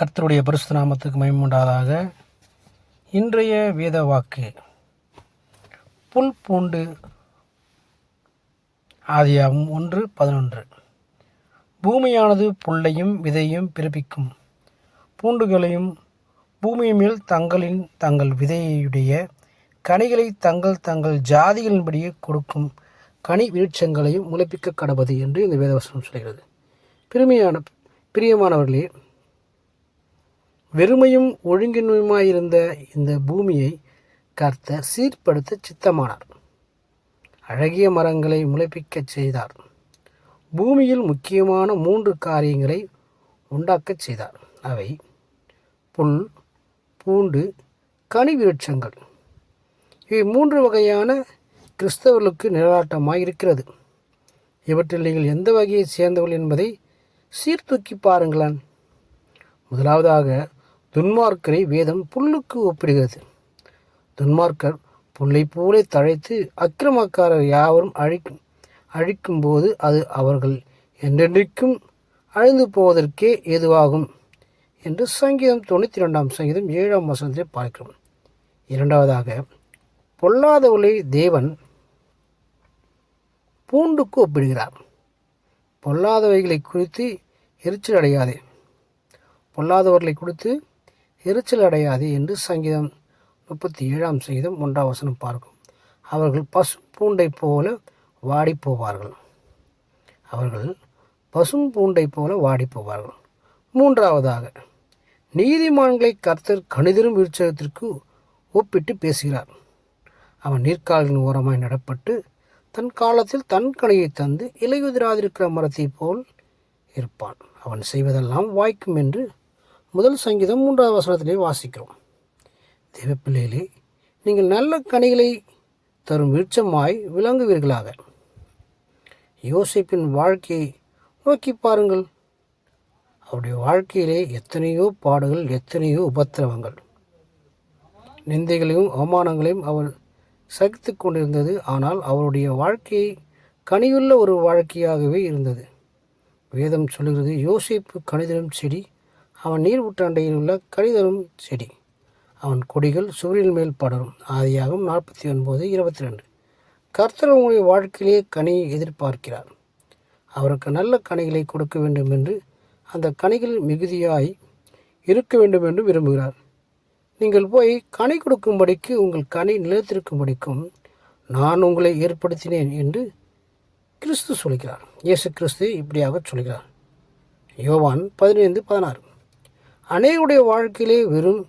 கர்த்தருடைய பரிசு நாமத்துக்கு மயமுண்டாதாக இன்றைய வேத வாக்கு. புல் பூண்டு ஆதியாகும் ஒன்று பதினொன்று. பூமியானது புல்லையும் விதையும் பிறப்பிக்கும். பூண்டுகளையும் பூமியின் மேல் தங்களின் தங்கள் விதையுடைய கனிகளை தங்கள் தங்கள் ஜாதிகளின்படியே கொடுக்கும் கனி விருட்சங்களையும் முளைப்பிக்க கடவது என்று இந்த வேதவசனம் சொல்கிறது. பெருமையான பிரியமானவர்களே வெறுமையும் ஒழுங்கின்மையுமாயிருந்த இந்த பூமியை கர்த்த சீர்படுத்த சித்தமானார். அழகிய மரங்களை முளைப்பிக்கச் செய்தார். பூமியில் முக்கியமான மூன்று காரியங்களை உண்டாக்கச் செய்தார். அவை புல் பூண்டு கனி விருட்சங்கள் இவை மூன்று வகையான கிறிஸ்தவர்களுக்கு நிழலாட்டமாக இருக்கிறது இவற்றில் நீங்கள் எந்த வகையை சேர்ந்தவர்கள் என்பதை சீர்தூக்கி பாருங்களேன். முதலாவதாக துன்மார்க்கரை வேதம் புல்லுக்கு ஒப்பிடுகிறது. துன்மார்க்கர் புல்லை போலே தழைத்து அக்கிரமக்காரர் யாவரும் அழிக்கும் அழிக்கும்போது அது அவர்கள் என்றென்றைக்கும் அழிந்து போவதற்கே ஏதுவாகும் என்று சங்கீதம் தொண்ணூற்றி ரெண்டாம் சங்கீதம் ஏழாம் வசனத்தை பார்க்கிறோம். இரண்டாவதாக பொல்லாதவளை தேவன் பூண்டுக்கு ஒப்பிடுகிறார். பொல்லாதவைகளை குறித்து எரிச்சல் அடையாதே. பொல்லாதவர்களை கொடுத்து எரிச்சல் அடையாதே என்று சங்கீதம் முப்பத்தி ஏழாம் சங்கீதம் ஒன்றாம் வசனம் பார்க்கும். அவர்கள் பசு பூண்டை போல வாடி போவார்கள் அவர்கள் பசும் பூண்டை போல வாடி போவார்கள் மூன்றாவதாக நீதிமான்களை கர்த்தர் கணிதரும் விருட்சகத்திற்கு ஒப்பிட்டு பேசுகிறார். அவன் நீர்க்கால்களின் ஓரமாய் நடப்பட்டு தன் காலத்தில் தன் கனியை தந்து இலையுதிராதிருக்கிற மரத்தைப் போல் இருப்பான். அவன் செய்வதெல்லாம் வாய்க்கும் என்று முதல் சங்கீதம் மூன்றாவது வசனத்திலே வாசிக்கிறோம். தேவப்பிள்ளைகளே நீங்கள் நல்ல கனிகளை தரும் விருட்சமாய் விளங்குவீர்களாக. யோசிப்பின் வாழ்க்கையை நோக்கி பாருங்கள். அவருடைய வாழ்க்கையிலே எத்தனையோ பாடுகள் எத்தனையோ உபத்திரவங்கள். நிந்தைகளையும் அவமானங்களையும் அவர் சகித்து கொண்டிருந்தது. ஆனால் அவருடைய வாழ்க்கையை கனியுள்ள ஒரு வாழ்க்கையாகவே இருந்தது. வேதம் சொல்கிறது யோசிப்பு கணிதம் செடி அவன் நீர் ஊற்றாண்டையில் உள்ள கழிதரும் செடி. அவன் கொடிகள் சூரியன் மேல் படரும். ஆதியாகும் நாற்பத்தி ஒன்பது இருபத்தி ரெண்டு கர்த்தர் உங்களுடைய வாழ்க்கையிலே கனியை எதிர்பார்க்கிறார். அவருக்கு நல்ல கனிகளை கொடுக்க வேண்டும் என்று அந்த கனிகள் மிகுதியாய் இருக்க வேண்டும் என்று விரும்புகிறார். நீங்கள் போய் கனி கொடுக்கும்படிக்கு உங்கள் கனி நிலைத்திருக்கும்படிக்கும் நான் உங்களை ஏற்படுத்தினேன் என்று கிறிஸ்து சொல்கிறார். இயேசு கிறிஸ்து இப்படியாக சொல்கிறார். யோவான் பதினைந்து பதினாறு. அனைவருடைய வாழ்க்கையிலே வெறும்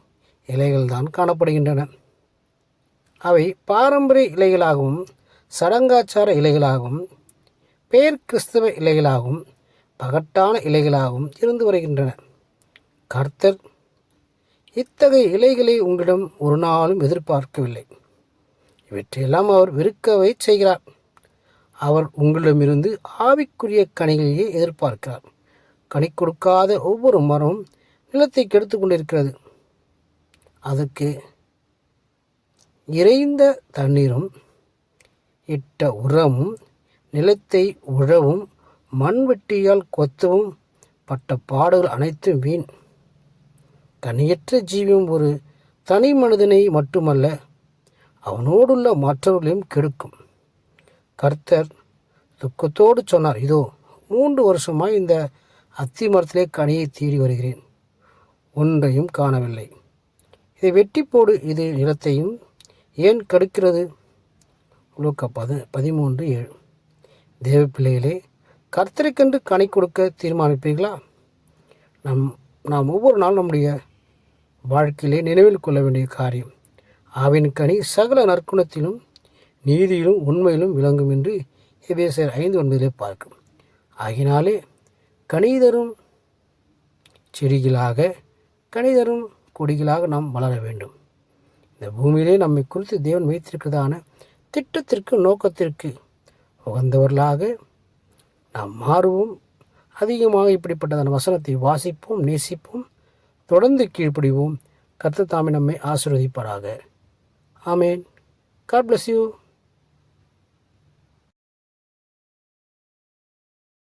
இலைகள் தான் காணப்படுகின்றன. அவை பாரம்பரிய இலைகளாகவும் சடங்காச்சார இலைகளாகவும் பேர் கிறிஸ்தவ இலைகளாகவும் பகட்டான இலைகளாகவும் இருந்து வருகின்றன. கர்த்தர் இத்தகைய இலைகளை உங்களிடம் ஒரு நாளும் எதிர்பார்க்கவில்லை. இவற்றையெல்லாம் அவர் வெறுக்கவை செய்கிறார். அவர் உங்களிடமிருந்து ஆவிக்குரிய கனிகளையே எதிர்பார்க்கிறார். கனி கொடுக்காத ஒவ்வொரு மரமும் நிலத்தை கெடுத்து கொண்டிருக்கிறது. அதுக்கு இறைந்த தண்ணீரும் இட்ட உரமும் நிலத்தை உழவும் மண்வெட்டியால் கொத்தவும் பட்ட பாடுகள் அனைத்தும் வீண். கனியற்ற ஜீவியம் ஒரு தனி மனிதனை மட்டுமல்ல அவனோடுள்ள மற்றவர்களையும் கெடுக்கும். கர்த்தர் துக்கத்தோடு சொன்னார் இதோ மூன்று வருஷமாய் இந்த அத்தி மரத்திலே கனியை தேடி வருகிறேன். ஒன்றையும் காணவில்லை. இதை வெட்டி போடு இது நிலத்தையும் ஏன் கடுக்கிறது? லூக்கா பது பதிமூன்று ஏழு. தேவ பிள்ளைகளே கர்த்தருக்கென்று கொடுக்க தீர்மானிப்பீர்களா? நம் நாம் ஒவ்வொரு நாளும் நம்முடைய வாழ்க்கையிலே நினைவில் கொள்ள வேண்டிய காரியம் ஆவின் கனி சகல நற்குணத்திலும் நீதியிலும் உண்மையிலும் விளங்கும் என்று எபேசர் ஐந்து ஒன்பதிலே பார்க்கும். ஆகினாலே கணிதரும் செடிகளாக கணிதரும் கொடிகளாக நாம் வளர வேண்டும். இந்த பூமியிலே நம்மை குறித்து தேவன் வைத்திருக்கிறதான திட்டத்திற்கு நோக்கத்திற்கு உகந்தவர்களாக நாம் மாறுவோம். அதிகமாக இப்படிப்பட்டதான வசனத்தை வாசிப்போம் நேசிப்போம் தொடர்ந்து கீழ்ப்படிவோம். கர்த்த தாமே நம்மை ஆசிர்வதிப்பாராக. ஆமேன். God bless you